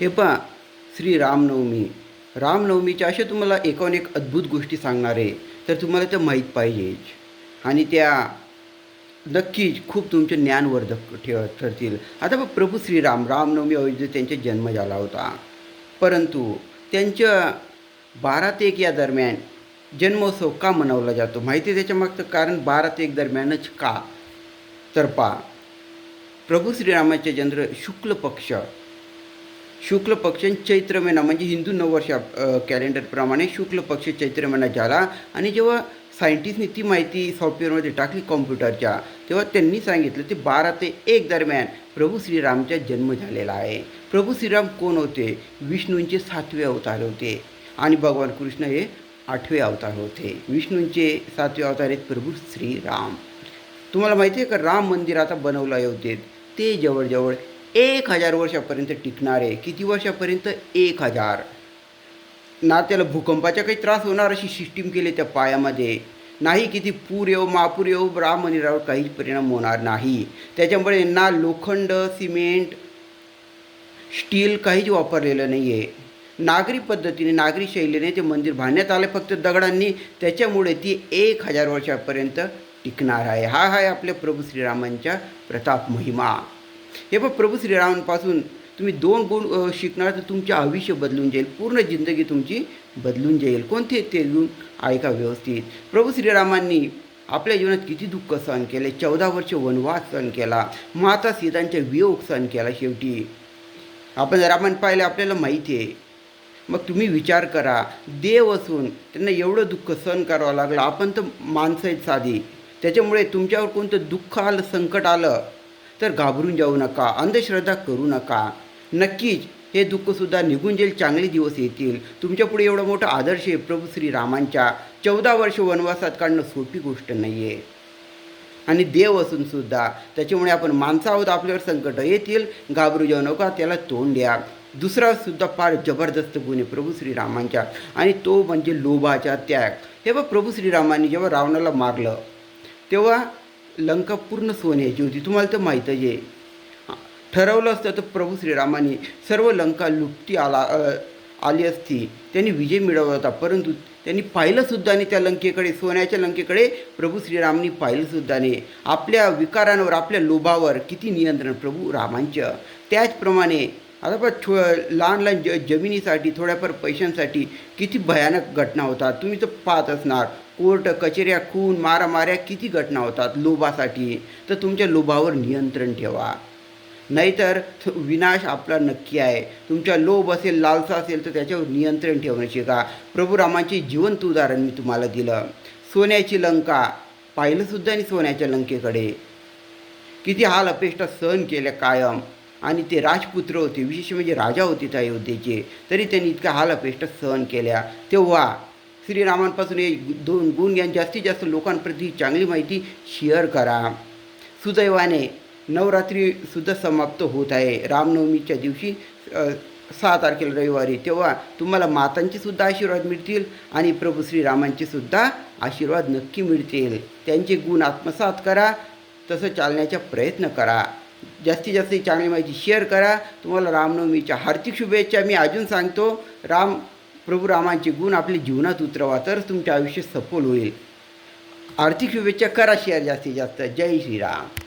हे पहा श्री रामनवमी. रामनवमीच्या अशा तुम्हाला एकाहून एक अद्भुत गोष्टी सांगणार आहे तर तुम्हाला त्या माहीत पाहिजेच. आणि त्या नक्कीच खूप तुमचे ज्ञानवर्धक ठेव ठरतील. आता बघ प्रभू श्रीराम रामनवमी अयोध्ये त्यांचा जन्म झाला होता. परंतु त्यांच्या बारा ते एक या दरम्यान जन्मोत्सव का मनवला जातो माहिती आहे त्याच्या मागचं कारण? बारा ते एक दरम्यानच का? तर पा प्रभू श्रीरामाचे जन्म शुक्ल पक्ष शुक्ल पक्ष चैत्र महिना म्हणजे हिंदू नववर्ष कॅलेंडरप्रमाणे शुक्ल पक्ष चैत्र महिना झाला. आणि जेव्हा सायंटिस्टनी ती माहिती सॉफ्टवेअरमध्ये टाकली कॉम्प्युटरच्या तेव्हा त्यांनी सांगितलं ते बारा ते एक दरम्यान प्रभू श्रीरामचा जन्म झालेला आहे. प्रभू श्रीराम कोण होते? विष्णूंचे सातवे अवतार होते. आणि भगवान कृष्ण हे आठवे अवतार होते. विष्णूंचे सातवे अवतार आहेत प्रभू श्रीराम. तुम्हाला माहिती आहे का? राम मंदिर आता बनवलं अयोध्येत ते जवळजवळ एक हजार वर्षापर्यंत टिकणार आहे किती वर्षापर्यंत? एक हजार. ना त्याला भूकंपाचा काही त्रास होणार अशी सिस्टीम केली त्या पायामध्ये. नाही किती पूर येऊ महापूर येऊ राम मंदिरावर काहीच परिणाम होणार नाही. त्याच्यामुळे ना लोखंड सिमेंट स्टील काहीच वापरलेलं नाही आहे नागरी पद्धतीने नागरी शैलीने ते मंदिर बांधण्यात आलं फक्त दगडांनी. त्याच्यामुळे ती एक हजार वर्षापर्यंत टिकणार आहे. हा आहे आपल्या प्रभू श्रीरामांच्या प्रताप महिमा. हे पण प्रभू श्रीरामांपासून तुम्ही दोन गुण शिकणार तर तुमचे आयुष्य बदलून जाईल पूर्ण जिंदगी तुमची बदलून जाईल. कोणते ते गुण? ऐका व्यवस्थित. प्रभू श्रीरामांनी आपल्या जीवनात किती दुःख सहन केले? चौदा वर्ष वनवास सहन केला. माता सीतांचा वियोग सहन केला शेवटी. आपण रामायण पाहिलं आपल्याला माहिती आहे. मग तुम्ही विचार करा. देव असून त्यांना एवढं दुःख सहन करावं लागलं. आपण तर माणसं आहेत साधी. त्याच्यामुळे तुमच्यावर कोणतं दुःख आलं संकट आलं तर घाबरून जाऊ नका अंधश्रद्धा करू नका. नक्कीच हे दुःखसुद्धा निघून जाईल चांगले दिवस येतील. तुमच्यापुढे एवढा मोठा आदर्श आहे प्रभू श्रीरामांच्या. चौदा वर्ष वनवासात काढणं सोपी गोष्ट नाही आहे आणि देव असून सुद्धा त्याच्यामुळे आपण माणसं आहोत आपल्यावर संकट येतील. घाबरू जाऊ नका त्याला तोंड द्या. दुसरा सुद्धा फार जबरदस्त गुण आहे प्रभू श्रीरामांच्या. आणि तो म्हणजे लोभाचा त्याग. हे बघ प्रभू श्रीरामांनी जेव्हा रावणाला मारलं तेव्हा लंका पूर्ण सोन्याची होती. तुम्हाला तर माहीतच आहे ठरवलं असतं तर प्रभू श्रीरामाने सर्व लंका लुटती आला आली असती. त्यांनी विजय मिळवला होता. परंतु त्यांनी पाहिलंसुद्धा नाही त्या लंकेकडे सोन्याच्या लंकेकडे प्रभू श्रीरामनी पाहिलंसुद्धा नाही. आपल्या विकारांवर आपल्या लोभावर किती नियंत्रण प्रभू रामांचं. त्याचप्रमाणे आता पण छो लहान लहान ज जमिनीसाठी थोड्याफार पैशांसाठी किती भयानक घटना होतात. तुम्ही तर पाहत असणार. कोर्ट कचेऱ्या खून मारामाऱ्या किती घटना होतात लोभासाठी तर तुमच्या लोभावर नियंत्रण ठेवा. नाहीतर थ- विनाश आपला नक्की आहे. तुमच्या लोभ असेल लालसा असेल तर त्याच्यावर नियंत्रण ठेवणं शिका. प्रभू रामाचे जिवंत उदाहरण मी तुम्हाला दिलं. सोन्याची लंका. पाहिलंसुद्धा आणि सोन्याच्या लंकेकडे. किती हाल अपेष्टा सहन केल्या कायम. आणि ते राजपुत्र होते विशेष म्हणजे राजा होते त्या अयोध्येचे तरी त्यांनी इतक्या हाल अपेष्टा सहन केल्या. तेव्हा श्रीरामांपासून हे दोन गुण या जास्तीत जास्त लोकांप्रती चांगली माहिती शेअर करा. सुदैवाने नवरात्रीसुद्धा समाप्त होत आहे. रामनवमीच्या दिवशी सहा तारखेला रविवारी तेव्हा तुम्हाला मातांचे सुद्धा आशीर्वाद मिळतील आणि प्रभू श्रीरामांचे सुद्धा आशीर्वाद नक्की मिळतील. त्यांचे गुण आत्मसात करा. तसं चालण्याचा प्रयत्न करा. जास्तीत जास्त चांगली माहिती शेअर करा. तुम्हाला रामनवमीच्या हार्दिक शुभेच्छा. मी अजून सांगतो राम प्रभू रामांचे गुण आपल्या जीवनात उतरवा तर तुमचे आयुष्य सफल होईल. आर्थिक शुभेच्छा करा शेअर जास्तीत जास्त. जय श्रीराम.